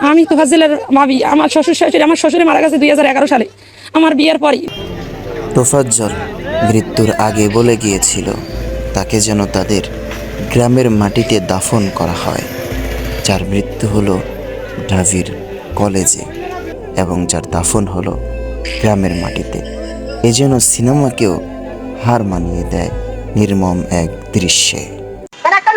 আমি তো তোফাজ্জেলের ভাবি আমার শ্বশুর শাশুড়ি আমার শ্বশুরে মারা গেছে দুই হাজার এগারো সালে। আমার বিয়ের পরই। তোফাজ্জল মৃত্যুর আগে বলে গিয়েছিল তাকে যেন তাদের গ্রামের মাটিতে দাফন করা হয় যার মৃত্যু হলো ঢাভির কলেজে এবং যার দাফন হলো গ্রামের মাটিতে। এ যেন সিনেমাকেও হার মানিয়ে দেয় নির্মম এক দৃশ্যে। একটা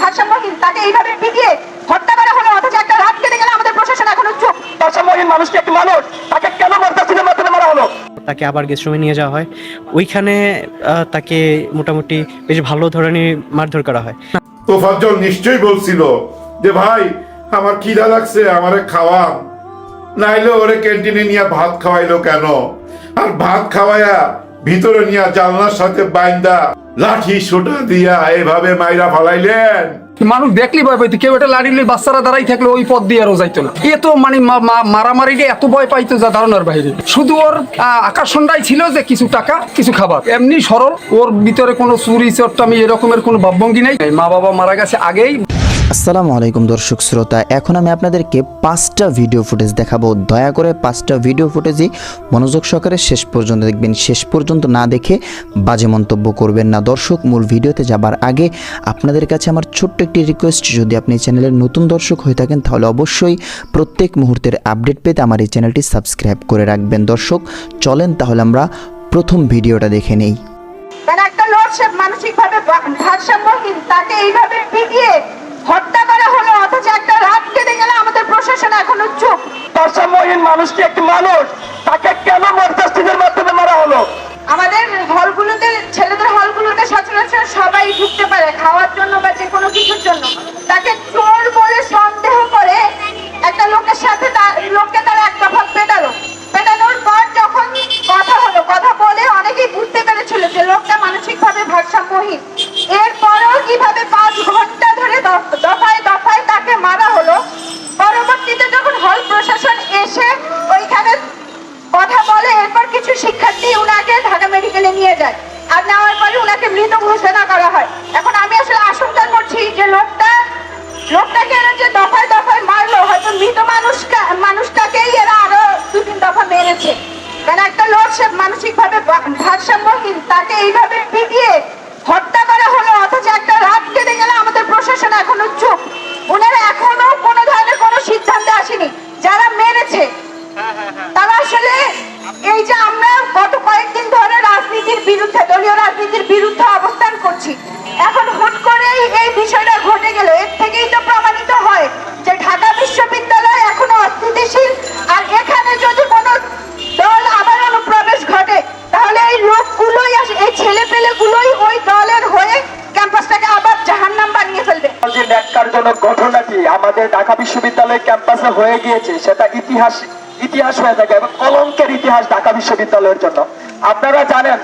ভারসাম্যহীন তাকে এইভাবে পিটিয়ে হত্যা করা হলো একটা রাত কেটে গেলে আমাদের প্রশাসন এখনও চুপ। ভারসাম্যহীন মানুষটি একটি মানুষ তাকে কেন মারতাছিলের মাধ্যমে মারা হলো? তাকে আবার গেস্ট রুমে নিয়ে যাওয়া হয়। ওইখানে তাকে মোটামুটি বেশ ভালো ধরনের মারধর করা হয়। তোফাজ্জল নিশ্চয়ই বলছিল যে ভাই আমার খিদা লাগছে আমারে খাওয়ান। নাইলে ওরে ক্যান্টিনে নিয়ে ভাত খাওয়াইলো কেন? আর ভাত খাওয়াইয়া ভিতরে নিয়ে জানলার সাথে বাইন্দা লাঠি সোটা দিয়া এভাবে মাইরা ফালাইলেন। মানুষ দেখলি ভয় পাইতো, কেউ এটা লাড়ি বাচ্চারা দাঁড়াই থাকলে ওই পথ দিয়ে আরও যাইতো না। এ তো মানে মা- মা- মারামারিটা এত ভয় পাইতো যা ধারণার বাইরে। শুধু ওর আকর্ষণটাই ছিল যে কিছু টাকা, কিছু খাবার। এমনি সরল, ওর ভিতরে কোনো চুরি চট্টামি এরকমের কোনো ভাবভঙ্গি নাই। মা বাবা মারা গেছে আগেই। আসসালামু আলাইকুম দর্শক শ্রোতা, এখন আমি আপনাদেরকে পাঁচটা ভিডিও ফুটেজ দেখাবো। দয়া করে পাঁচটা ভিডিও ফুটেজই মনোযোগ সহকারে শেষ পর্যন্ত দেখবেন। শেষ পর্যন্ত না দেখে বাজে মন্তব্য করবেন না। দর্শক, মূল ভিডিওতে যাবার আগে আপনাদের কাছে আমার ছোট্ট একটি রিকোয়েস্ট যদি আপনি চ্যানেলের নতুন দর্শক হয়ে থাকেন, তাহলে অবশ্যই প্রত্যেক মুহূর্তের আপডেট পেতে আমার এই চ্যানেলটি সাবস্ক্রাইব করে রাখবেন। দর্শক, চলেন তাহলে আমরা প্রথম ভিডিওটা দেখে নেই। একটা মানসিকভাবে ভারসাম্যহীন, তাকে এইভাবে পিটিয়ে হত্যা করা হলো অথচ একটা রাত কেটে গেলে আমাদের প্রশাসন এখনও চুপ। ভারসাম্যহীন মানুষটি একটি মানুষ তাকে কেন মারতাছিলের মাধ্যমে মারা হলো? আমাদের হলগুলোতে ছেলেদের হলগুলোতে সচরাচর সবাই ঢুকতে পারে খাওয়ার জন্য বা যে কোনো কিছুর জন্য। তাকে চোর বলে সন্দেহ করে একটা লোকের সাথে তার- লোককে তারা এক দফা পেটালো। পেটানোর পর যখন কথা হলো কথা বলে অনেকেই বুঝতে পেরেছিল যে লোকটা মানসিকভাবে ভারসাম্যহীন। এরপরেও কীভাবে পাঁচ ঘণ্টা দফায় দফায় তাকে মারা হলো। পরবর্তীতে যখন হল প্রশাসন এসে ওইখানে কথা বলে, এরপর কিছু শিক্ষার্থী উনাকে ঢাকা মেডিকেলে নিয়ে যায়। আর নেওয়ার পরে উনাকে মৃত ঘোষণা করা হয়। এখন আমি আসলে আশঙ্কা করছি যে লোকটা, লোকটাকে এরা যে দফায় দফায় মারলো, হয়তো মৃত মানুষকে, মানুষটাকেই এরা আরও দু তিন দফা মেরেছে। কারণ একটা লোক সে মানসিকভাবে ভারসাম্যহীন, তাকে এইভাবে পিটিয়ে প্রশাসন এখনও চুপ। ওনারা এখনও কোনো ধরনের কোনো সিদ্ধান্তে আসেনি। যারা মেরেছে, তারা আসলে এই যে আমরা গত কয়েকদিন ধরে রাজনীতির বিরুদ্ধে, দলীয় রাজনীতির বিরুদ্ধে অবস্থান করছি, এখন হুট করেই এই বিষয়টা ন্যাক্কারজনক ঘটনাটি আমাদের ঢাকা বিশ্ববিদ্যালয় ক্যাম্পাসে হয়ে গিয়েছে, সেটা ইতিহাস ইতিহাস হয়ে থাকে এবং কলঙ্কের ইতিহাস ঢাকা বিশ্ববিদ্যালয়ের জন্য। আপনারা জানেন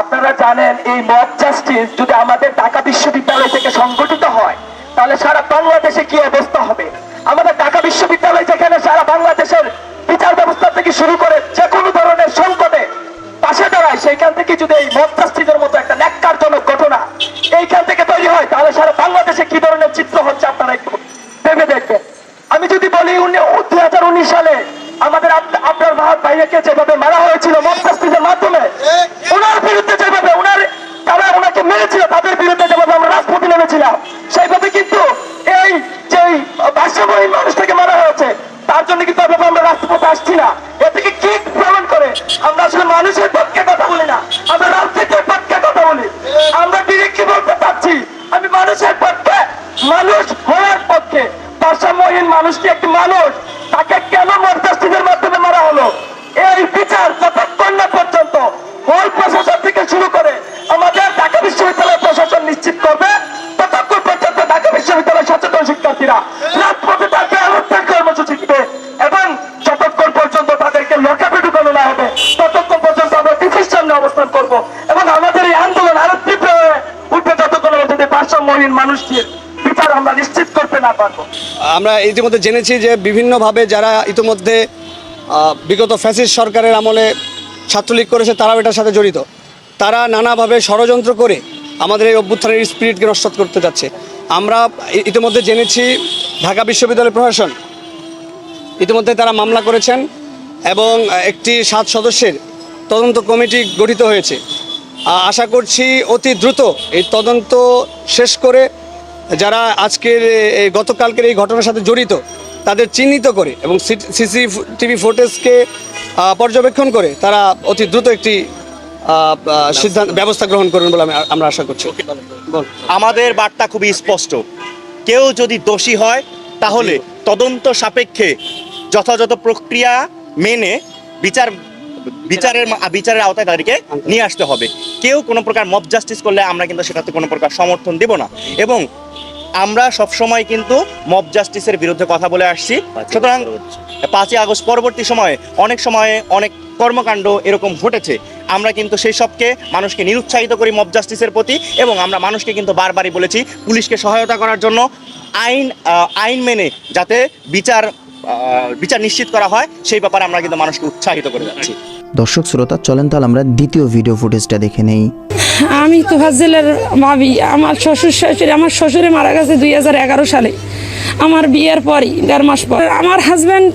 আপনারা জানেন এই মব জাস্টিস যদি আমাদের ঢাকা বিশ্ববিদ্যালয় থেকে সংগঠিত হয়, তাহলে সারা বাংলাদেশে কি অবস্থা হবে? আমাদের ঢাকা বিশ্ববিদ্যালয় যেখানে সারা বাংলাদেশের বিচার ব্যবস্থা থেকে শুরু করে যে কোনো ধরনের সংকটে পাশে দাঁড়ায় সেইখান থেকে যদি এই মব মানুষটির বিচার আমরা নিশ্চিত করতে না পারব। আমরা ইতিমধ্যে জেনেছি যে বিভিন্নভাবে যারা ইতিমধ্যে বিগত ফ্যাসিস্ট সরকারের আমলে ছাত্রলীগ করেছে, তারাও এটার সাথে জড়িত। তারা নানাভাবে ষড়যন্ত্র করে আমাদের এই অভ্যুত্থানের স্পিরিটকে নষ্ট করতে যাচ্ছে। আমরা ইতিমধ্যে জেনেছি ঢাকা বিশ্ববিদ্যালয় প্রশাসন ইতিমধ্যে তারা মামলা করেছেন এবং একটি সাত সদস্যের তদন্ত কমিটি গঠিত হয়েছে। আশা করছি অতি দ্রুত এই তদন্ত শেষ করে যারা আজকের গতকালকের এই ঘটনার সাথে জড়িত, তাদের চিহ্নিত করে এবং সিসি টিভি ফুটেজকে পর্যবেক্ষণ করে তারা অতি দ্রুত একটি সিদ্ধান্ত, ব্যবস্থা গ্রহণ করবেন বলে আমি আমরা আশা করছি। আমাদের বার্তা খুবই স্পষ্ট। কেউ যদি দোষী হয়, তাহলে তদন্ত সাপেক্ষে যথাযথ প্রক্রিয়া মেনে বিচার, বিচারের বিচারের আওতায় তাদেরকে নিয়ে আসতে হবে। কেউ কোনো প্রকার মব জাস্টিস করলে আমরা কিন্তু সেটাতে কোনো প্রকার সমর্থন দেব না। এবং আমরা সবসময় কিন্তু মব জাস্টিসের বিরুদ্ধে কথা বলে আসছি। সুতরাং পাঁচই আগস্ট পরবর্তী সময়ে অনেক সময়ে অনেক কর্মকাণ্ড এরকম ঘটেছে। আমরা কিন্তু সেই সবকে মানুষকে নিরুৎসাহিত করি মব জাস্টিসের প্রতি এবং আমরা মানুষকে কিন্তু বারবারই বলেছি পুলিশকে সহায়তা করার জন্য আইন আইন মেনে যাতে বিচার আহ, বিচার নিশ্চিত করা হয় সেই ব্যাপারে আমরা কিন্তু মানুষকে উৎসাহিত করে যাচ্ছি। দর্শক শ্রোতা চলেন তাহলে আমরা দ্বিতীয় ভিডিও ফুটেজটা দেখে নেই। আমি তো ফাজলের ভাবি, আমার শ্বশুর শাশুড়ি, আমার শ্বশুরে মারা গেছে দুই হাজার এগারো সালে। আমার বিয়ের পরই, দেড় মাস পর। আমার হাজব্যান্ড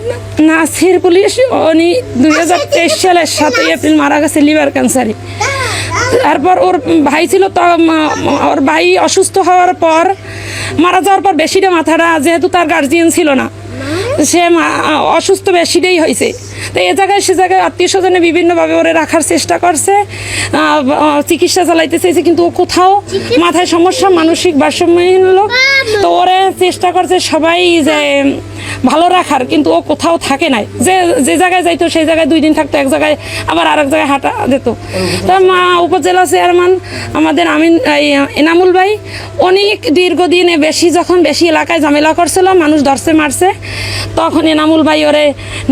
নাসির পুলিশ, উনি দুই হাজার তেইশ সালের সাতই এপ্রিল মারা গেছে লিভার ক্যান্সারে তারপর ওর ভাই ছিল তো ওর ভাই অসুস্থ হওয়ার পর, মারা যাওয়ার পর বেশিটা মাথাটা যেহেতু তার গার্জিয়ান ছিল না, সে অসুস্থ বেশিটাই হয়েছে। তো এ জায়গায় সে জায়গায় আত্মীয় স্বজনে বিভিন্নভাবে ওরে রাখার চেষ্টা করছে। চিকিৎসা চালাইতে কিন্তু ও কোথাও মাথায় সমস্যা, মানসিক ভারসাম্যহীন লোক। তো ওরে চেষ্টা করছে সবাই যে ভালো রাখার, কিন্তু ও কোথাও থাকে নাই। যে যে জায়গায় যাইতো, সেই জায়গায় দুই দিন থাকতো, এক জায়গায় আবার আরেক জায়গায় হাঁটা যেত তো মা উপজেলা চেয়ারম্যান আমাদের আমিন, এই, এনামুল ভাই অনেক দীর্ঘদিনে বেশি, যখন বেশি এলাকায় ঝামেলা করছিল, মানুষ ধরছে মারছে, তখন এনামুল ভাই ওরে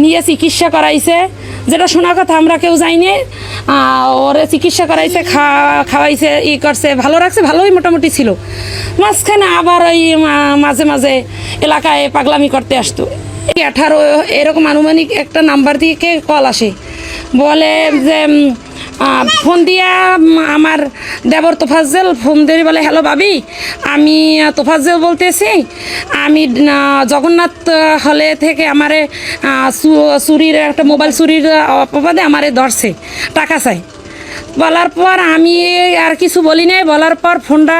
নিয়ে চিকিৎসা করাইছে, যেটা শোনা কথা আমরা কেউ যাইনি। ওরে চিকিৎসা করাইছে খাওয়াইছে, ই করছে, ভালো রাখছে, ভালোই মোটামুটি ছিল। মাঝখানে আবার ওই মাঝে মাঝে এলাকায় পাগলামি করতে আসতো। আঠারো, এরকম আনুমানিক একটা নাম্বার থেকে কল আসে। বলে যে ফোন দিয়া আমার দেবর তোফাজ্জেল ফোন দিয়ে বলে, হ্যালো ভাবি, আমি তোফাজ্জেল বলতেছি। আমি জগন্নাথ হলে থেকে আমারে চুরির একটা মোবাইল চুরির অপবাদে আমারে ধরছে। টাকা চাই। বলার পর আমি আর কিছু বলি নাই, বলার পর ফোনটা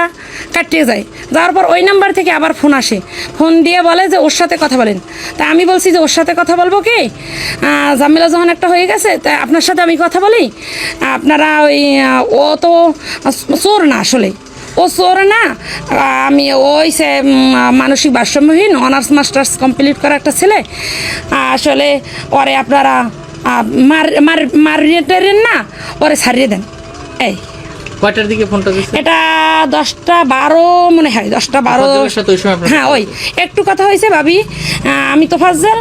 কাটিয়ে যায়। যাওয়ার পর ওই নাম্বার থেকে আবার ফোন আসে। ফোন দিয়ে বলে যে ওর সাথে কথা বলেন। তা আমি বলছি যে ওর সাথে কথা বলব কি? ঝামেলা যখন একটা হয়ে গেছে, তা আপনার সাথে আমি কথা বলি? আপনারা ওই ও তো চোর না আসলে। ও চোর না আমি ওই সে মানসিক ভারসাম্যহীন অনার্স মাস্টার্স কমপ্লিট করা একটা ছেলে। আসলে ওরে আপনারা মার মার মারিয়ে টারিয়ে না? ওরে ছাড়িয়ে দেন। এই। কয়টার দিকে ফোনটা দিচ্ছে এটা দশটা বারো মনে হয় দশটা বারো। হ্যাঁ ওই। একটু কথা হয়েছে ভাবি। আমি তো ফাজ্জাল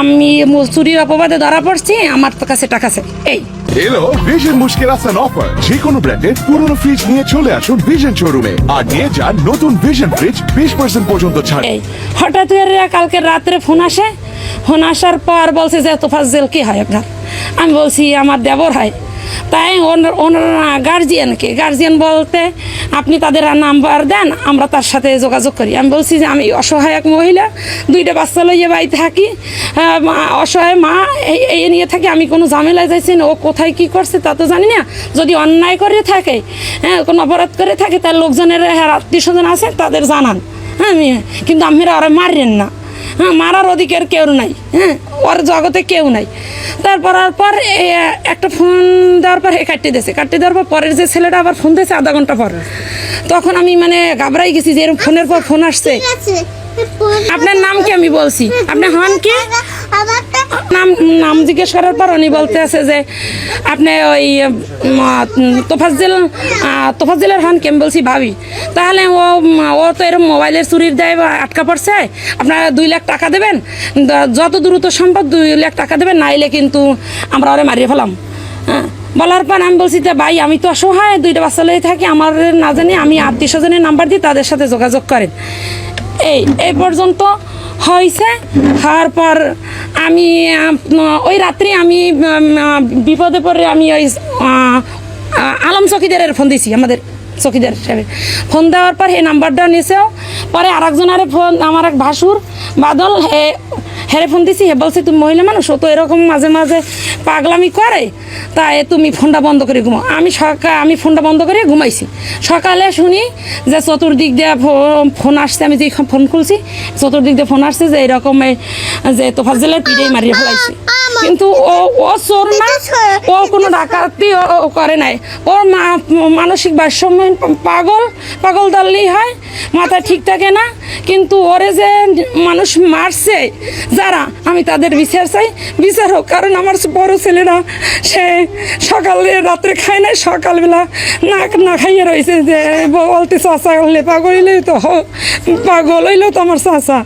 আমি চুরির অপবাদে ধরা পড়ছি আমার তো কাছে টাকা আছে। এই। এলো ভিশন মুশকিল আসান অফার যে কোনো ব্র্যান্ডের পুরনো ফ্রিজ নিয়ে চলে আসুন ভিশন শোরুমে আর নিয়ে যান নতুন ভিশন ফ্রিজ বিশ পার্সেন্ট পর্যন্ত ছাড়। এই। হঠাৎ করে কালকে রাত্রে ফোন আসে ফোন আসার পর বলছে যে তোফাজ্জেল কি হয় আপনার? আমি বলছি, আমার দেবর হয়। তাই ওনার গার্জিয়ানকে গার্জিয়ান বলতে আপনি তাদের নাম্বার দেন, আমরা তার সাথে যোগাযোগ করি। আমি বলছি যে, আমি অসহায় এক মহিলা, দুইটা বাচ্চা লইয়ে বাড়িতে থাকি। অসহায় মা, এই নিয়ে থাকি। আমি কোনো ঝামেলায় যাইছি না। ও কোথায় কি করছে তা তো জানি না। যদি অন্যায় করে থাকে হ্যাঁ কোনো অপরাধ করে থাকে, তার লোকজনের আত্মীয় স্বজন আছে, তাদের জানান। হ্যাঁ কিন্তু আমরা ওরা মারেন না। হ্যাঁ মারার অধিকার কেউ নাই হ্যাঁ ওর জগতে কেউ নাই। তারপর আর পর একটা ফোন দেওয়ার পর হে কাটিয়ে দিয়েছে। কাটিয়ে দেওয়ার পর পরের যে ছেলেটা আবার ফোন দিয়েছে আধা ঘণ্টা পর। তখন আমি মানে ঘাবড়াই গেছি যে এরকম ফোনের পর ফোন আসছে। আপনার নাম কি আমি বলছি? আপনার হন কি? নাম নাম জিজ্ঞেস করার পর উনি বলতে আছে যে, আপনি ওই তোফাজ্জেল তোফাজ্জেলের হন কি আমি বলছি, ভাবি। তাহলে ও ও তো এরকম মোবাইলের চুরির দেয় আটকা পড়ছে। আপনারা দুই লাখ টাকা দেবেন। যত দ্রুত সম্ভব দুই লাখ টাকা দেবেন, নাইলে কিন্তু আমরা ওরে মারিয়ে ফেলাম। হ্যাঁ। বলার পর আমি বলছি যে, ভাই, আমি তো অসহায়, দুইটা বাচ্চা লয়ে থাকি। আমার না জানি আমি আত্মীয় স্বজনের নাম্বার দিই তাদের সাথে যোগাযোগ করেন। এই এই পর্যন্ত হয়েছে হওয়ার পর আমি ওই রাত্রি আমি বিপদে পড়ে আমি ওই আলম চকিদারের ফোন দিয়েছি আমাদের চকিদার হিসাবে ফোন দেওয়ার পর সেই নাম্বারটা নিছেও, পরে আরেকজনারে ফোন, আমার এক ভাসুর, বাদল, হে হেরে ফোন দিছি হে বলছে তুমি মহিলা মানুষ ও তো এরকম মাঝে মাঝে পাগলামি করে। তাই তুমি ফোনটা বন্ধ করে ঘুমাও। আমি সকাল আমি ফোনটা বন্ধ করে ঘুমাইছি। সকালে শুনি যে চতুর্দিক দিয়ে ফোন আসছে আমি যে ফোন খুলছি চতুর্দিক দিয়ে ফোন আসছে যে এরকম যে তোফাজ্জেলের পিঠে মারিয়ে ফেলাইছি। কিন্তু ও ও চোর না ও কোনো ডাকাতি ও ও করে নাই। ওর মা মানসিক ভারসাম্য পাগল পাগল দাল্লি হয় মাথা ঠিক থাকে না। কিন্তু ওরে যে মানুষ মারছে যারা আমি তাদের বিচার চাই। বিচার হোক কারণ আমার বড় ছেলেরা সে সকালে রাত্রে খায় না সকালবেলা না না খাইয়ে রয়েছে যে বলতে চাষা হলে পাগল হইলেই তো পাগল হইলেও তো আমার চাষা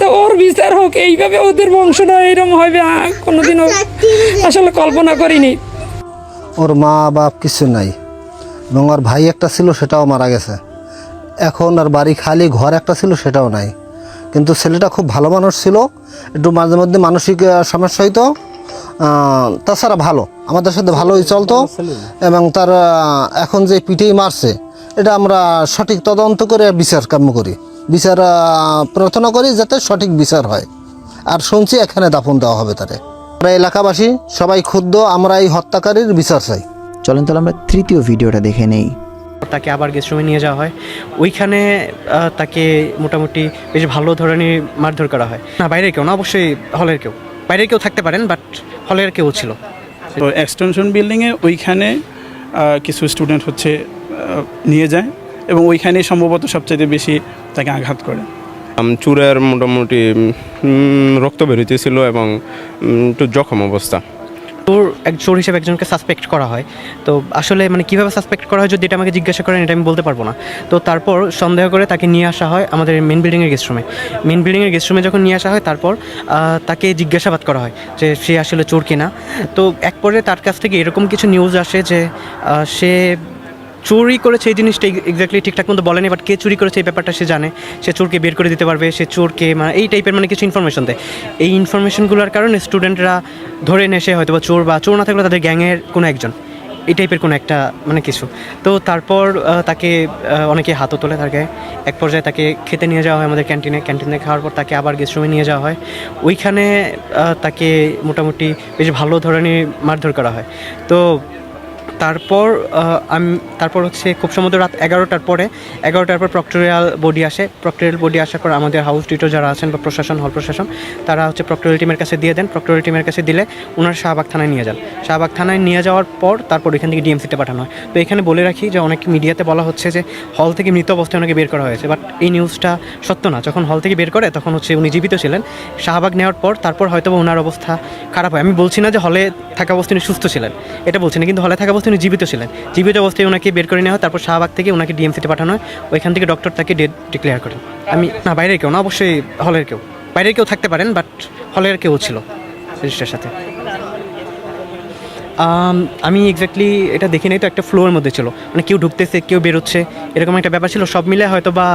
তো ওর বিচার হোক এইভাবে ওদের বংশটা এরকম হবে কোনোদিনও আসলে কল্পনা করিনি। ওর মা বাপ কিছু নাই এবং ওর ভাই একটা ছিল সেটাও মারা গেছে। এখন আর বাড়ি খালি ঘর একটা ছিল সেটাও নাই। কিন্তু ছেলেটা খুব ভালো মানুষ ছিল একটু মাঝে মধ্যে মানসিক সমস্যা হইতো। তাছাড়া ভালো। আমাদের সাথে ভালোই চলতো। এবং তার এখন যে পিঠেই মারছে, এটা আমরা সঠিক তদন্ত করে বিচার কাম্য করি। বিচার প্রার্থনা করি যাতে সঠিক বিচার হয়। আর শুনছি এখানে দাফন দেওয়া হবে তারে আমরা এলাকাবাসী সবাই ক্ষুব্ধ আমরা এই হত্যাকারীর বিচার চাই। চলেন তাহলে আমরা তৃতীয় ভিডিওটা দেখে নেই। তাকে আবার গেস্ট রুমে নিয়ে যাওয়া হয়। ওইখানে তাকে মোটামুটি বেশ ভালো ধরনের মারধর করা হয়। না বাইরের কেউ না অবশ্যই হলের কেউ। বাইরের কেউ থাকতে পারেন বাট হলের কেউ ছিল। তো এক্সটেনশন বিল্ডিংয়ে ওইখানে কিছু স্টুডেন্ট হচ্ছে নিয়ে যায় এবং ওইখানেই সম্ভবত সবচেয়ে বেশি তাকে আঘাত করে। চুরের মোটামুটি রক্ত বেরোতেছিল এবং একটু জখম অবস্থা। চোর এক চোর হিসেবে একজনকে সাসপেক্ট করা হয়। তো আসলে মানে কীভাবে সাসপেক্ট করা হয় যদি এটা আমাকে জিজ্ঞাসা করেন, এটা আমি বলতে পারব না। তো তারপর সন্দেহ করে তাকে নিয়ে আসা হয় আমাদের মেন বিল্ডিংয়ের গেস্ট রুমে মেন বিল্ডিংয়ের গেস্ট রুমে যখন নিয়ে আসা হয়, তারপর তাকে জিজ্ঞাসাবাদ করা হয় যে সে আসলে চোর কিনা। তো এক পরে তার কাছ থেকে এরকম কিছু নিউজ আসে যে সে চুরি করেছে এই জিনিসটা এক্স্যাক্টলি ঠিকঠাক মতো বলেনি বাট কে চুরি করেছে এই ব্যাপারটা সে জানে। সে চোরকে বের করে দিতে পারবে, সে চোরকে মানে এই টাইপের মানে কিছু ইনফরমেশন দেয়। এই ইনফরমেশনগুলোর কারণে স্টুডেন্টরা ধরে নেশে হয়তো বা চোর বা চোর না থাকলে তাদের গ্যাংয়ের কোনো একজন। এই টাইপের কোনো একটা মানে কিছু। তো তারপর তাকে অনেকে হাতও তোলে তার গায়ে। এক পর্যায়ে তাকে খেতে নিয়ে যাওয়া হয় আমাদের ক্যান্টিনে। ক্যান্টিনে খাওয়ার পর তাকে আবার গেস্ট রুমে নিয়ে যাওয়া হয়। ওইখানে তাকে মোটামুটি বেশ ভালো ধরনের মারধর করা হয়। তো তারপর আমি, তারপর হচ্ছে খুব সম্ভবত রাত এগারোটার পরে, এগারোটার পর প্রক্টোরিয়াল বডি আসে। প্রক্টোরিয়াল বডি আসার পর আমাদের হাউস ডিটো যারা আছেন বা প্রশাসন, হল প্রশাসন, তারা হচ্ছে প্রক্টোরিয়াল টিমের কাছে দিয়ে দেন। প্রক্টোরিয়াল টিমের কাছে দিলে ওনার শাহবাগ থানায় নিয়ে যান। শাহবাগ থানায় নিয়ে যাওয়ার পর তারপর এখান থেকে ডিএমসিতে পাঠানো হয়। তো এখানে বলে রাখি যে অনেক মিডিয়াতে বলা হচ্ছে যে হল থেকে মৃত অবস্থায় ওনাকে বের করা হয়েছে। বাট এই নিউজটা সত্য না। যখন হল থেকে বের করে, তখন হচ্ছে উনি জীবিত ছিলেন। শাহবাগ নেওয়ার পর তারপর হয়তো ওনার অবস্থা খারাপ হয়। আমি বলছি না যে হলে থাকা অবস্থায় সুস্থ ছিলেন। এটা বলছি না, কিন্তু হলে থাকা অবস্থায় উনি জীবিত ছিলেন। জীবিত অবস্থায় ওনাকে বের করে নেওয়া হয়, তারপর শাহবাগ থেকে ওনাকে ডিএমসিতে পাঠানো হয়। ওইখান থেকে ডক্টর তাকে ডেট ডিক্লেয়ার করেন। আমি, না, বাইরের কেউ না, অবশ্যই হলের কেউ। বাইরের কেউ থাকতে পারেন বাট হলের কেউ ছিল রেজিস্টার সাথে। আমি এক্স্যাক্টলি এটা দেখি নাই, তো একটা ফ্লোর মধ্যে ছিল। মানে কেউ ঢুকতেছে, কেউ বেরোচ্ছে, এরকম একটা ব্যাপার ছিল। সব মিলে হয়তো বা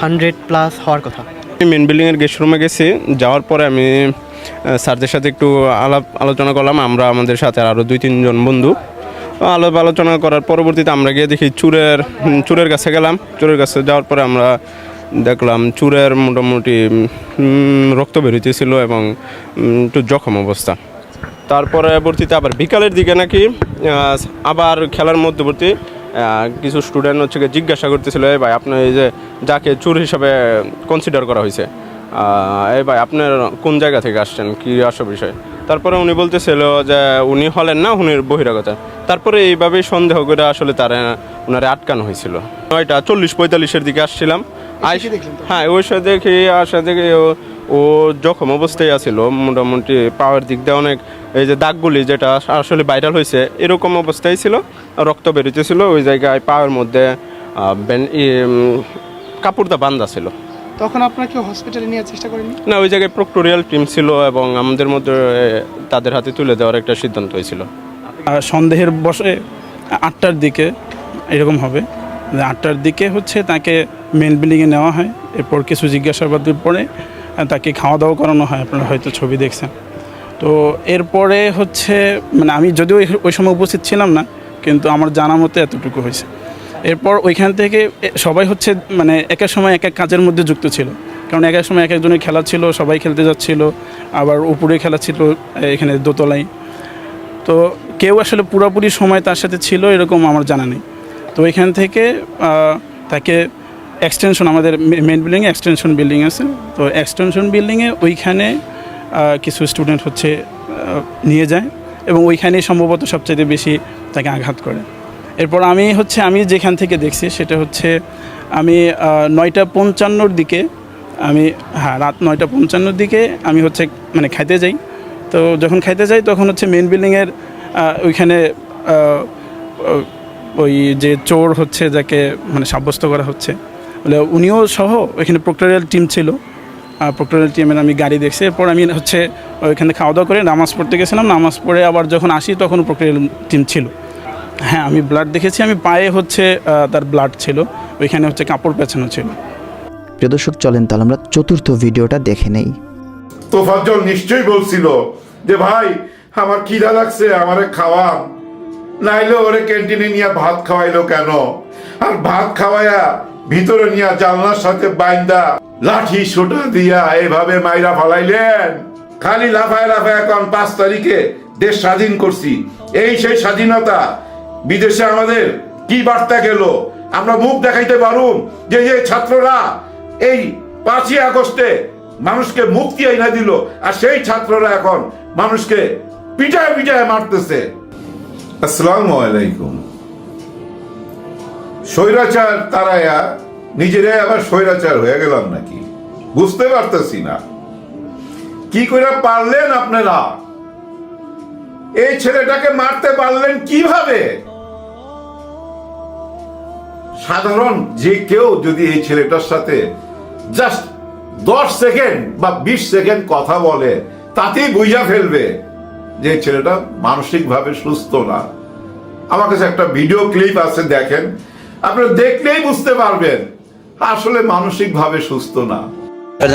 হান্ড্রেড প্লাস হওয়ার কথা। মেন বিল্ডিংয়ের গেস্ট রুমে গেছি। যাওয়ার পরে আমি স্যারদের সাথে একটু আলাপ আলোচনা করলাম। আমরা আমাদের সাথে আরও দুই তিনজন বন্ধু। আলাপ আলোচনা করার পরবর্তীতে আমরা গিয়ে দেখি চুরের চুরের কাছে গেলাম। চুরের কাছে যাওয়ার পরে আমরা দেখলাম চুরের মোটামুটি রক্ত বেরোতেছিল এবং একটু জখম অবস্থা। তারপরে পরবর্তীতে আবার বিকালের দিকে নাকি আবার খেলার মধ্যবর্তী কিছু স্টুডেন্ট হচ্ছে জিজ্ঞাসা করতেছিল ভাই আপনার এই যে যাকে চুর হিসাবে কনসিডার করা হয়েছে এই ভাই আপনার কোন জায়গা থেকে আসছেন? কি আসো বিষয়? তারপরে উনি বলতেছিল যে উনি হলেন না উনি বহিরাগত। তারপরে এইভাবেই সন্দেহ করে আসলে তারা ওনারে আটকানো হয়েছিল। নয়টা চল্লিশ পঁয়তাল্লিশের দিকে আসছিলাম। হ্যাঁ ওই সাথে দেখি আসা দেখি ও- জখম অবস্থায় আছিল। মোটামুটি পাওয়ার দিক দিয়ে অনেক এই যে দাগগুলি যেটা আসলে ভাইরাল হয়েছে এরকম অবস্থায় ছিল। রক্ত বেরোতেছিল ওই জায়গায় পাওয়ার মধ্যে আহ, ব্যান- ই, উম, কাপড়টা বান্ধা ছিল। তখন আপনাকে হসপিটালে নেওয়ার চেষ্টা করেনি না ওই জায়গায় প্রক্টোরিয়াল টিম ছিল এবং আমাদের মধ্যে তাদের হাতে তুলে দেওয়ার একটা সিদ্ধান্ত হয়েছিল। আর সন্দেহের বসে আটটার দিকে এরকম হবে। আটটার দিকে হচ্ছে তাকে মেন বিল্ডিংয়ে নেওয়া হয়। এরপর কিছু জিজ্ঞাসাবাদের পরে তাকে খাওয়া দাওয়া করানো হয়। আপনারা হয়তো ছবি দেখছেন। তো এরপরে হচ্ছে মানে আমি যদিও ওই- ওই সময় উপস্থিত ছিলাম না কিন্তু আমার জানা মতে এতটুকু হয়েছে। এরপর ওইখান থেকে সবাই হচ্ছে মানে এক এক সময় এক এক কাজের মধ্যে যুক্ত ছিল। কারণ এক এক সময় এক একজনের খেলা ছিল, সবাই খেলতে যাচ্ছিল, আবার উপরে খেলা ছিল এখানে দোতলায়। তো কেউ আসলে পুরোপুরি সময় তার সাথে ছিল এরকম আমার জানা নেই। তো এখান থেকে তাকে এক্সটেনশন আমাদের মেন বিল্ডিংয়ে এক্সটেনশন বিল্ডিং আছে। তো এক্সটেনশন বিল্ডিংয়ে ওইখানে কিছু স্টুডেন্ট হচ্ছে নিয়ে যায় এবং ওইখানেই সম্ভবত সবচেয়ে বেশি তাকে আঘাত করে। এরপর আমি হচ্ছে, আমি যেখান থেকে দেখছি সেটা হচ্ছে, আমি নয়টা পঞ্চান্নর দিকে আমি হ্যাঁ রাত নয়টা পঞ্চান্নর দিকে আমি হচ্ছে মানে খাইতে যাই। তো যখন খাইতে যাই তখন হচ্ছে মেন বিল্ডিংয়ের ওইখানে ওই যে চোর হচ্ছে যাকে মানে সাব্যস্ত করা হচ্ছে। বলে উনিও সহ ওইখানে প্রক্টোরিয়াল টিম ছিল। প্রক্টোরিয়াল টিমের আমি গাড়ি দেখছি। এরপর আমি হচ্ছে ওইখানে খাওয়া দাওয়া করে নামাজ পড়তে গেছিলাম। নামাজ পড়ে আবার যখন আসি তখন প্রক্টোরিয়াল টিম ছিল। হ্যাঁ আমি ব্লাড দেখেছি। আমি পায়ে হচ্ছে আহ, তার ব্লাড ছিল। ওইখানে হচ্ছে কাপড় পেছানো ছিল। প্রিয় দর্শক চলেন তাহলে আমরা চতুর্থ ভিডিওটা দেখে নেই। তোফাজ্জল নিশ্চয়ই বলছিল যে ভাই আমার খিদা লাগছে আমারে খাওয়া নাইলে ওরে ক্যান্টিনে নিয়ে ভাত খাওয়াইলো কেন? আর ভাত খাওয়াইয়া ভিতরে নিয়ে জানলার সাথে বাইন্দা লাঠি সোটা দিয়া এভাবে মাইরা ফালাইলেন। খালি লাফায় লাফায় এখন পাঁচ তারিখে দেশ স্বাধীন করছি। এই সেই স্বাধীনতা বিদেশে আমাদের কি বার্তা গেল? আমরা মুখ দেখাইতে পারুম যে যে ছাত্ররা এই পাঁচই আগস্টে মানুষকে মুক্তি আইনা দিল, আর সেই ছাত্ররা এখন মানুষকে পিটায় পিটায় মারতেছে। আসসালামু আলাইকুম। স্বৈরাচার তারায়া, নিজেরাই আবার স্বৈরাচার হয়ে গেলাম নাকি? বুঝতে পারতেছি না। কি করে পারলেন আপনারা? এই ছেলেটাকে মারতে পারলেন কীভাবে? সাধারণ যে কেউ যদি এই ছেলেটার সাথে জাস্ট দশ সেকেন্ড বা বিশ সেকেন্ড কথা বলে, তাতেই বুঝা ফেলবে যে ছেলেটা মানসিকভাবে সুস্থ না। আমার কাছে একটা ভিডিও ক্লিপ আছে, দেখেন। আপনারা দেখলেই বুঝতে পারবেন, আসলে মানসিকভাবে সুস্থ না।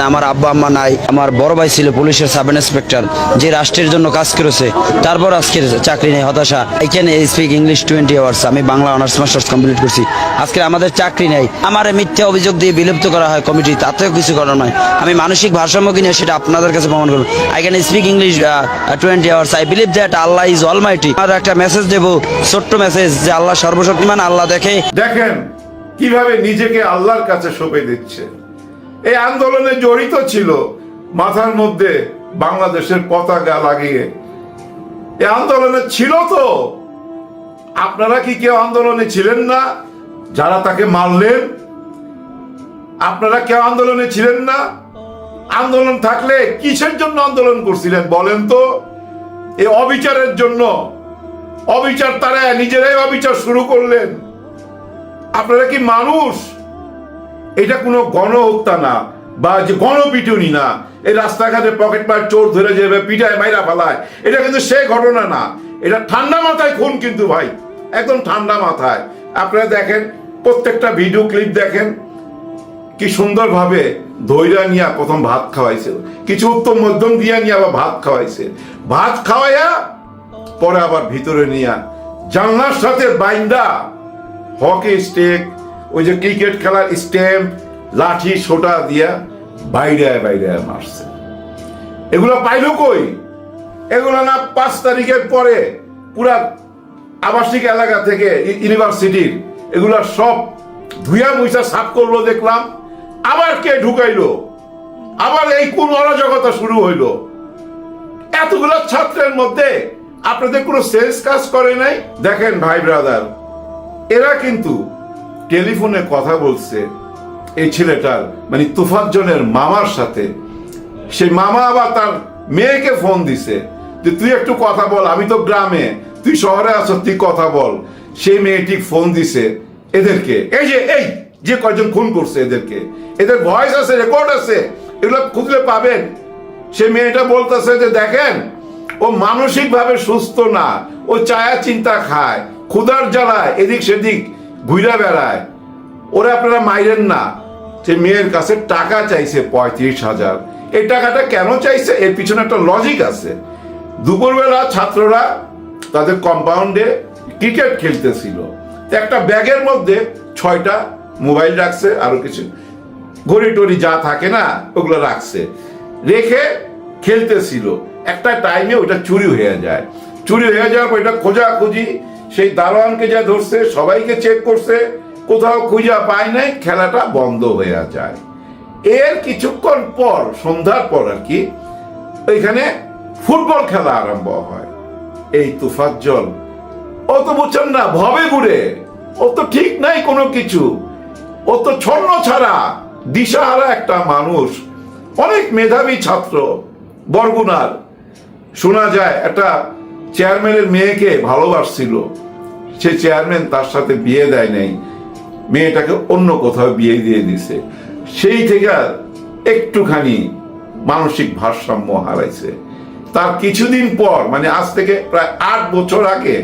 আমার আব্বা, আম্মা নাই, আমার বড় ভাই ছিল পুলিশের সাব ইন্সপেক্টর, যে রাষ্ট্রের জন্য কাজ করেছে, তারপর আজকে চাকরি নেই হতাশা। এখানে স্পিক ইংলিশ টোয়েন্টি আওয়ার্স আমি বাংলা অনার্স মাস্টার্স কমপ্লিট করছি। আজকে আমাদের চাকরি নেই। আমার মিথ্যা অভিযোগ দিয়ে বিলুপ্ত করা হয় কমিটি তাতেও কিছু করার নয়। আমি মানসিক ভারসাম্য কিনে সেটা আপনাদের কাছে প্রমাণ করব। I can speak English twenty hours I believe that Allah is almighty আর একটা মেসেজ দেবো, ছোট্ট মেসেজ যে আল্লাহ সর্বশক্তিমান, আল্লাহ দেখে। দেখেন, কীভাবে নিজেকে আল্লাহর কাছে সঁপে দিচ্ছে। এই আন্দোলনে জড়িত ছিল মাথার মধ্যে বাংলাদেশের পতাকা লাগিয়ে। এই আন্দোলনে ছিল তো। আপনারা কি কেউ আন্দোলনে ছিলেন না? যারা তাকে মারলেন, আপনারা কেউ আন্দোলনে ছিলেন না? আন্দোলন থাকলে কিসের জন্য আন্দোলন করছিলেন বলেন তো? এই অবিচারের জন্য। অবিচার তারা নিজেরাই অবিচার শুরু করলেন। আপনারা কি মানুষ? এটা কোনো গণহত্যা না, বা যে গণপিটুনি না। এই রাস্তাঘাটে পকেট মার চোর ধরে যাবে পিঠায় মাইরা ফেলায়, এটা কিন্তু সে ঘটনা না। এটা ঠান্ডা মাথায় খুন কিন্তু ভাই, একদম ঠান্ডা মাথায়। আপনারা দেখেন, প্রত্যেকটা ভিডিও ক্লিপ দেখেন, কি সুন্দরভাবে ধৈর্য নিয়ে প্রথম ভাত খাওয়াইছে। কিছু উত্তম, মধ্যম দিয়া নিয়ে আবার ভাত খাওয়াইছে। ভাত খাওয়াইয়া পরে আবার ভিতরে নিয়ে জানলার সাথে বাইন্দা হকি স্টেক ওই যে ক্রিকেট খেলার স্ট্যাম্প, লাঠি, সোটা দিয়া বাইরে বাইরে মারছে। এগুলো পাইলো কই? এগুলো না পাঁচ তারিখের পরে পুরা আবাসিক এলাকা থেকে ইউনিভার্সিটির এগুলো সব ধুয়া মুইসা সাফ করল দেখলাম, আবার কে ঢুকাইলো? আবার এই কোন অরাজকতা শুরু হইল। এতগুলো ছাত্রের মধ্যে আপনাদের কোনো সেলস কাজ করে নাই? দেখেন ভাই ব্রাদার এরা কিন্তু টেলিফোনে কথা বলছে এই ছেলেটার মানে তুফাজ্জনের মামার সাথে। সেই মামা আবার তার মেয়েকে ফোন দিছে যে, তুই একটু কথা বল, আমি তো গ্রামে, তুই শহরে আছো, তুই কথা বল। সেই মেয়েটি ফোন দিছে এদেরকে। এই যে এই যে কয়জন খুন করছে এদেরকে। এদের ভয়েস আছে, রেকর্ড আছে, এগুলো খুঁজলে পাবেন। সে মেয়েটা বলতেছে যে, দেখেন, ও মানসিক ভাবে সুস্থ না, ও চায়া চিন্তা খায়, ক্ষুধার জ্বালায় এদিক সেদিক ঘুরা বেড়ায়। ওরা আপনারা মাইরেন না। সে মেয়ের কাছে টাকা চাইছে পঁয়ত্রিশ হাজার। এই টাকাটা কেন চাইছে? এর পিছনে একটা লজিক আছে। দুপুরবেলা ছাত্ররা তাদের কম্পাউন্ডে ক্রিকেট খেলতেছিল। একটা ব্যাগের মধ্যে ছয়টা মোবাইল রাখছে, আরও কিছু। ঘড়ি টড়ি যা থাকে না, ওগুলো রাখছে। রেখে খেলতেছিল। একটা টাইমে ওটা চুরি হয়ে যায়। চুরি হয়ে যাওয়ার পর এটা খোঁজাখুঁজি সেই দারোয়ানকে যা ধরছে, সবাইকে চেক করছে, কোথাও খুঁজা পায় নাই, খেলাটা বন্ধ হয়ে যায়। এর কিছুক্ষণ পর, সন্ধ্যার পর আর কি, ওইখানে ফুটবল খেলা আরম্ভ হয়। এই তুফাজ্জল ও তো বুঝছেন না, ভবে ঘুরে ও তো ঠিক নাই কোনো কিছু। ও তো ছন্ন ছাড়া, দিশাহারা একটা মানুষ। অনেক মেধাবী ছাত্র, বরগুনার। শোনা যায়, একটা চেয়ারম্যানের মেয়েকে ভালোবাসছিল। সে চেয়ারম্যান তার সাথে বিয়ে দেয় নাই, মেয়েটাকে অন্য কোথাও বিয়ে দিয়ে দিছে। সেই থেকে একটুখানি মানসিক ভারসাম্য হারাইছে। তার কিছুদিন পর মানে আজ থেকে প্রায় আট বছর আগে,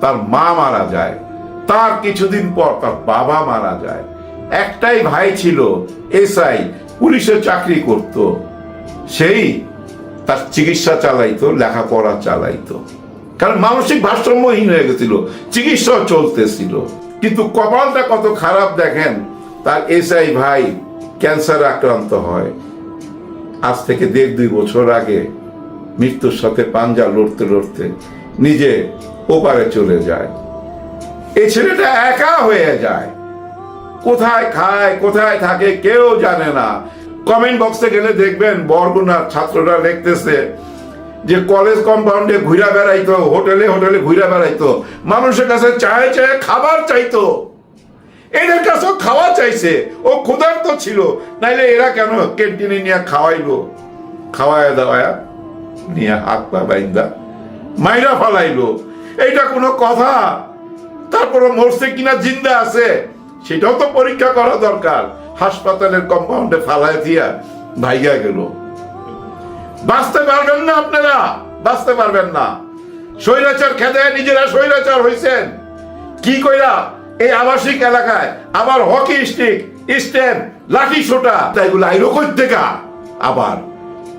তার মা মারা যায়। তার কিছুদিন পর তার বাবা মারা যায়। একটাই ভাই ছিল এসআই, পুলিশে চাকরি করত। সেই তার চিকিৎসা চালাইতো, লেখাপড়া চালাইতো। কারণ মানসিক ভারসাম্যহীন হয়ে গেছিল, চিকিৎসা চলতেছিল। কিন্তু কপালটা কত খারাপ দেখেন, তার এসআই ভাই ক্যান্সার আক্রান্ত হয়। আজ থেকে দেড় দুই বছর আগে মৃত্যুর সাথে পাঞ্জা লড়তে লড়তে নিজে ওপারে চলে যায়। এই ছেলেটা একা হয়ে যায়। কোথায় খায়, কোথায় থাকে কেউ জানে না। কমেন্ট বক্সে গেলে দেখবেন বরগুনার ছাত্ররা লিখতেছে যে কলেজ কম্পাউন্ডে ঘুরা বেড়াইতো, হোটেলে হোটেলে ঘুরা বেড়াইতো, মানুষের কাছে চায় চায় খাবার চাইতো। এদের কাছেও খাওয়া চাইছে, ও ক্ষুধার্ত ছিল। নাইলে এরা কেন ক্যান্টিনে নিয়ে খাওয়াইলো খাওয়ায় দাওয়ায় নিয়ে হাত পা বাইন্দা, মাইরা ফালাইলো এইটা কোনো কথা। তারপরে মরছে কিনা জিন্দা আছে, সেটাও তো পরীক্ষা করা দরকার। হাসপাতালের কম্পাউন্ডে ফালায় দিয়া ভাইগা গেল। বাঁচতে পারবেন না আপনারা। বাঁচতে পারবেন না। স্বৈরাচার খেতে নিজেরা স্বৈরাচার হয়েছেন কি কইরা? এই আবাসিক এলাকায় আবার হকি স্টিক স্টেম লাঠি ছোটা তাইগুলো আইলো থেকে আবার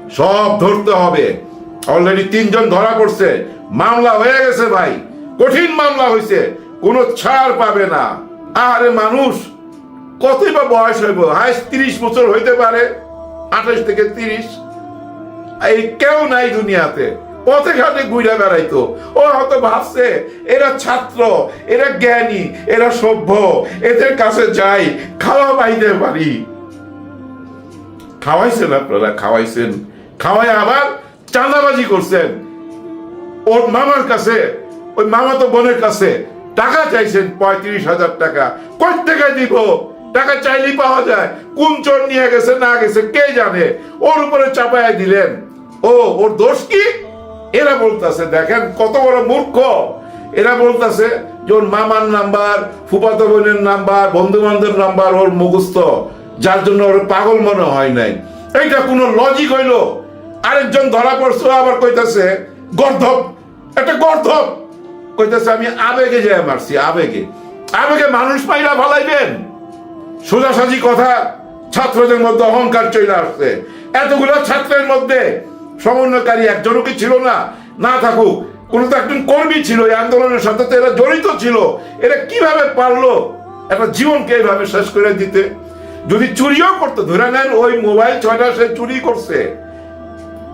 সব ধরতে হবে। অলরেডি তিনজন ধরা পড়ছে। মামলা হয়ে গেছে ভাই। কঠিন মামলা হয়েছে কোনো ছাড় পাবে না। আরে মানুষ, কতই বা বয়স হইব? হাইস্ট তিরিশ বছর হইতে পারে। আঠাশ থেকে তিরিশ। এই কেউ নাই দুনিয়াতে। পথে ঘাটে ঘুরে বেড়াইতো। ও হয়তো ভাবছে, এরা ছাত্র, এরা জ্ঞানী, এরা সভ্য, এদের কাছে যাই, খাওয়া পাইতে পারি খাওয়াইছেন আপনারা, খাওয়াইছেন। খাওয়াই আবার চাঁদাবাজি করছেন। ওর মামার কাছে ওই মামা তো বোনের কাছে টাকা চাইছেন, পঁয়ত্রিশ হাজার টাকা। কই টাকা দিব? টাকা চাইলেই পাওয়া যায়। কোন চোর নিয়ে গেছে, না গেছে, কে জানে? ওর উপরে চাপায় দিলেন। ও, ওর দোষ কি? এরা বলতেছে, দেখেন কত বড় মূর্খ। এরা বলতেছে যে ওর মামার নাম্বার ফুপাতো বোনের নাম্বার বন্ধু বান্ধবের নাম্বার ওর মুখস্থ। যার জন্য ওর পাগল মনে হয় নাই। এইটা কোনো লজিক হইল? আরেকজন ধরা পড়ছে আবার কইতাছে, গর্ধব, একটা গর্ধব। কইতাছে, আমি আবেগে যায় মারছি, আবেগে। আবেগে মানুষ পাইরা ফালাইবেন? সোজাসাজি কথা ছাত্রদের মধ্যে অহংকার চলে আসছে। এতগুলো ছাত্রের মধ্যে সমন্বয়কারী একজনও কি ছিল না? না থাকুক। কোন তো একজন কর্মী ছিল এই আন্দোলনের সাথে, তো এরা জড়িত ছিল। এরা কীভাবে পারল? একটা জীবনকে এইভাবে শেষ করে দিতে? যদি চুরিও করতো, ধরে নেন ওই মোবাইল ছয়টা সে চুরি করছে।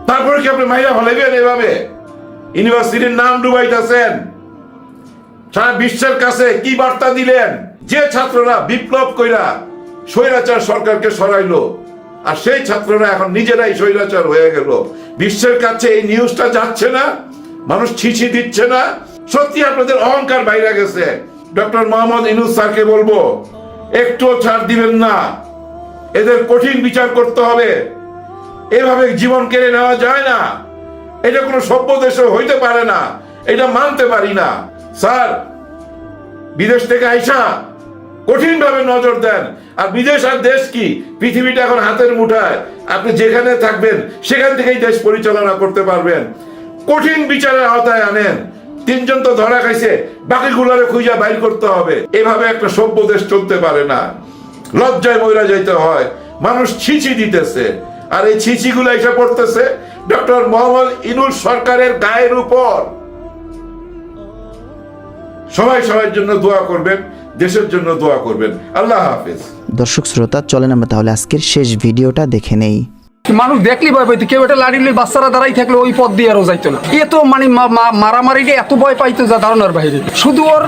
তারপরে কি আপনি মাইরা ফেলাইবেন এভাবে? ইউনিভার্সিটির নাম ডুবাইতেছেন। সারা বিশ্বের কাছে কি বার্তা দিলেন? যে ছাত্ররা বিপ্লব কইরা স্বৈরাচার সরকারকে সরাইলো। আর সেই ছাত্ররা এখন নিজেরাই স্বৈরাচার হয়ে গেল। বিশ্বের কাছে এই নিউজটা যাচ্ছে না, মানুষ ছিছি দিচ্ছে না। সত্যি আপনাদের অহংকার বাইরে গেছে। ডক্টর মোহাম্মদ ইনুস স্যারকে বলব, একটুও ছাড় দিবেন না। এদের কঠিন বিচার করতে হবে। এভাবে জীবন কেড়ে নেওয়া যায় না। এটা কোনো সভ্য দেশে হইতে পারে না। এটা মানতে পারি না। স্যার, বিদেশ থেকে আইসা কঠিন ভাবে নজর দেন। আর বিদেশ আর দেশ কি? পৃথিবীটা এখন হাতের মুঠায়। আপনি যেখানে থাকবেন, সেখান থেকেই দেশ পরিচালনা করতে পারবেন। কঠিন বিচারের আওতায় আনেন। তিনজন তো ধরা খাইছে, বাকিগুলোরে খুঁজা বাইর করতে হবে। এভাবে একটা সভ্য দেশ চলতে পারে না। লজ্জায় ময়রা যাইতে হয়। মানুষ ছিচি দিতেছে। আর এই ছিচি গুলো এসে পড়তেছে ডক্টর মোহাম্মদ ইনুল সরকারের গায়ের উপর। সবাই সবার জন্য দোয়া করবেন। দেশের জন্য দোয়া করবেন। আল্লাহ হাফেজ। দর্শক শ্রোতা চলেন আমরা তাহলে আজকের শেষ ভিডিওটা দেখে নেই। মানুষ দেখলি ভয় পাইতো কেউ এটা লাড়ি লই বাচ্চারা দাঁড়াই থাকলে ওই পথ দিয়ে আরও যাইতো না। এ তো মানে মারামারিটা এত ভয় পাইতো যা ধারণার বাইরে। শুধু ওর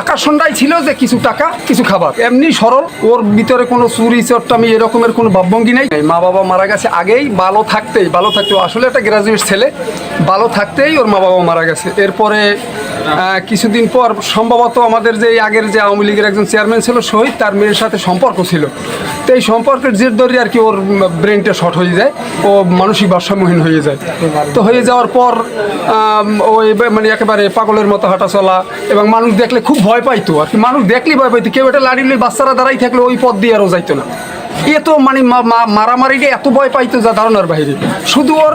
আকর্ষণটাই ছিল যে কিছু টাকা কিছু খাবার। এমনি সরল ওর ভিতরে কোনো চুরি চট্টামি এরকমের কোনো ভাবভঙ্গি নাই। মা বাবা মারা গেছে আগেই ভালো থাকতেই ভালো থাকতে আসলে একটা গ্রাজুয়েট ছেলে ভালো থাকতেই ওর মা বাবা মারা গেছে। এরপরে কিছুদিন পর সম্ভবত আমাদের যে আগের যে আওয়ামী লীগের একজন চেয়ারম্যান ছিল, শহীদ, তার মেয়ের সাথে সম্পর্ক ছিল। তো এই সম্পর্কের জের ধরে আর কি ওর ব্রেনটা শর্ট হয়ে যায়, ও মানসিক ভারসাম্যহীন হয়ে যায়। তো হয়ে যাওয়ার পর ও মানে একেবারে পাগলের মতো হাঁটা চলা এবং মানুষ দেখলে খুব ভয় পাইতো। আর কি মানুষ দেখলেই ভয় পাইতো, কেউ এটা লাড়ি লই বাচ্চারা দাঁড়াই থাকলে ওই পথ দিয়ে আরও যাইতো না। এ তো মানে মারামারিটা এত ভয় পাইতো যা ধারণার বাইরে। শুধু ওর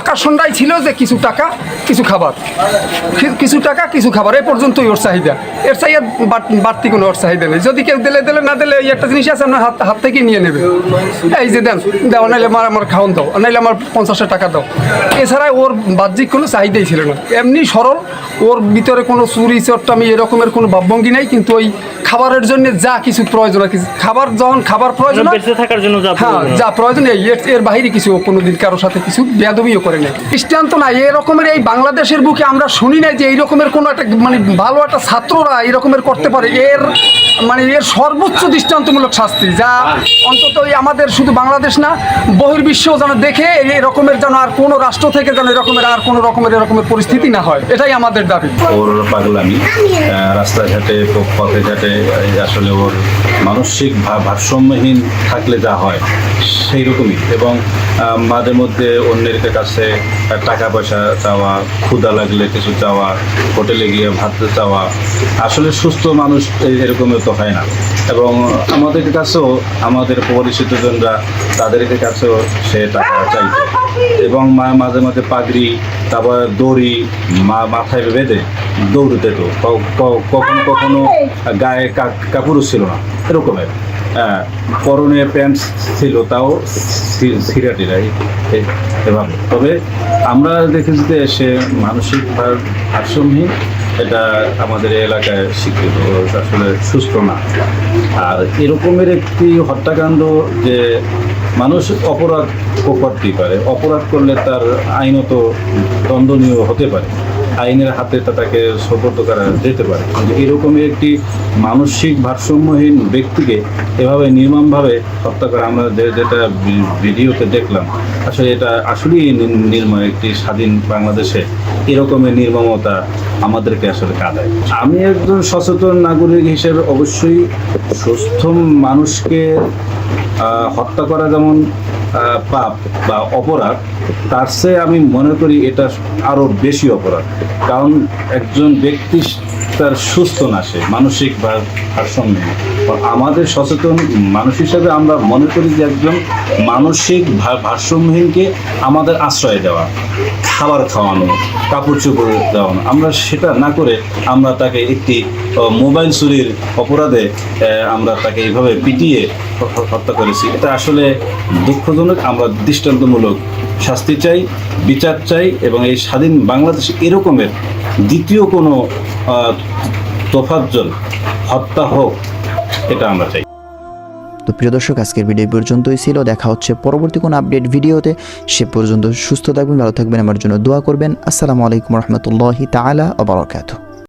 আকর্ষণটাই ছিল যে কিছু টাকা, কিছু খাবার। কিছু টাকা, কিছু খাবার। এ পর্যন্তই ওর চাহিদা। এর চাহিদা বাড়তি কোনো ওর চাহিদা নেই। যদি কেউ দিলে দিলে, না দিলে ওই একটা জিনিস আছে, আপনার হাত হাত থেকে নিয়ে নেবে। এই যে দেন, দাও, নাইলে আমার আমার খাওয়ান দাও, নাইলে আমার পঞ্চাশটা টাকা দাও। এছাড়া ওর বাহ্যিক কোনো চাহিদাই ছিল না। এমনি সরল, ওর ভিতরে কোনো চুরি, চট্টামি এরকমের কোনো ভাবভঙ্গি নাই, কিন্তু ওই খাবারের জন্য যা কিছু প্রয়োজন খাবার যখন খাবার প্রয়োজন হয়, থাকার জন্য যা হ্যাঁ প্রয়োজন। যা প্রয়োজন এর- বাইরে কিছু কোনোদিন কারোর সাথে কিছু বেদবিও করে নাই। খ্রিস্টান তো না এই রকমের এই বাংলাদেশের বুকে আমরা শুনি নাই যে এই রকমের কোনো একটা মানে ভালো একটা ছাত্ররা এই রকমের করতে পারে। এর মানে এর সর্বোচ্চ দৃষ্টান্তমূলক শাস্তি যা অন্তত এই আমাদের শুধু বাংলাদেশ না বহির্বিশ্ব যেন দেখে এই রকমের যেন আর কোনো রাষ্ট্র থেকে যেন এরকমের আর কোনো রকমের এরকমের পরিস্থিতি না হয়। এটাই আমাদের দাবি। ওর পাগলামি রাস্তাঘাটে পথে ঘাটে আসলে ওর মানসিক ভারসাম্যহীন থাকলে যা হয় সেই রকমই এবং মাঝে মধ্যে অন্যের কাছে টাকা পয়সা চাওয়া ক্ষুদা লাগলে কিছু চাওয়া, হোটেলে গিয়ে ভাত চাওয়া, আসলে সুস্থ মানুষ এরকমই তো হয় না। এবং আমাদের কাছেও, আমাদের পরিচিতজনরা তাদের কাছেও সে টাকা চাইতো। এবং মা- মাঝে মাঝে পাগড়ি, তারপর দড়ি, মা, মাথায় বেঁধে দৌড়তে তো কখনো কখনো গায়ে কাপড়ও ছিল না এরকমের পরনে প্যান্ট ছিল, তাও সি- সিরাটিরা এই- এই- এভাবে। তবে আমরা দেখেছি যে সে মানসিক ভার- ভারসাম্যহীন, এটা আমাদের এলাকায় স্বীকৃত আসলে সুস্থ না। আর এরকমের একটি হত্যাকাণ্ড যে মানুষ অপরাধ করতেই পারে, অপরাধ করলে তার আইনত দণ্ডনীয় হতে পারে। আইনের হাতে তাকে সোপর্দ করা যেতে পারে। কিন্তু এরকমই একটি মানসিক ভারসাম্যহীন ব্যক্তিকে এভাবে নির্মমভাবে হত্যা করা আমরা যেটা ভিডিওতে দেখলাম, আসলে এটা আসলেই নির্মম একটি স্বাধীন বাংলাদেশে এরকমের নির্মমতা আমাদেরকে আসলে কাঁদায়। আমি একজন সচেতন নাগরিক হিসেবে অবশ্যই সুস্থ মানুষকে হত্যা করা যেমন পাপ বা অপরাধ, তার চেয়ে আমি মনে করি এটা আরও বেশি অপরাধ। কারণ একজন ব্যক্তি তার সুস্থ না সে, মানসিক বা ভারসাম্য আমাদের সচেতন মানুষ হিসেবে আমরা মনে করি যে একজন মানসিক ভারসাম্যহীনকে আমাদের আশ্রয় দেওয়া, খাবার খাওয়ানো, কাপড় চোপড় দেওয়ানো, আমরা সেটা না করে আমরা তাকে একটি মোবাইল চুরির অপরাধে আমরা তাকে এইভাবে পিটিয়ে হত্যা করেছি। এটা আসলে দুঃখজনক, আমরা দৃষ্টান্তমূলক শাস্তি চাই, বিচার চাই, এবং এই স্বাধীন বাংলাদেশ এরকমের দ্বিতীয় কোনো তোফাজ্জল হত্যা হোক, এটা আমরা চাই। তো প্রিয় দর্শক, আজকের ভিডিও পর্যন্তই ছিল। দেখা হচ্ছে পরবর্তী কোনো আপডেট ভিডিওতে সে পর্যন্ত সুস্থ থাকবেন, ভালো থাকবেন, আমার জন্য দোয়া করবেন। আসসালামু আলাইকুম রহমতুল্লাহি তাআলা ওয়া বারাকাতুহু।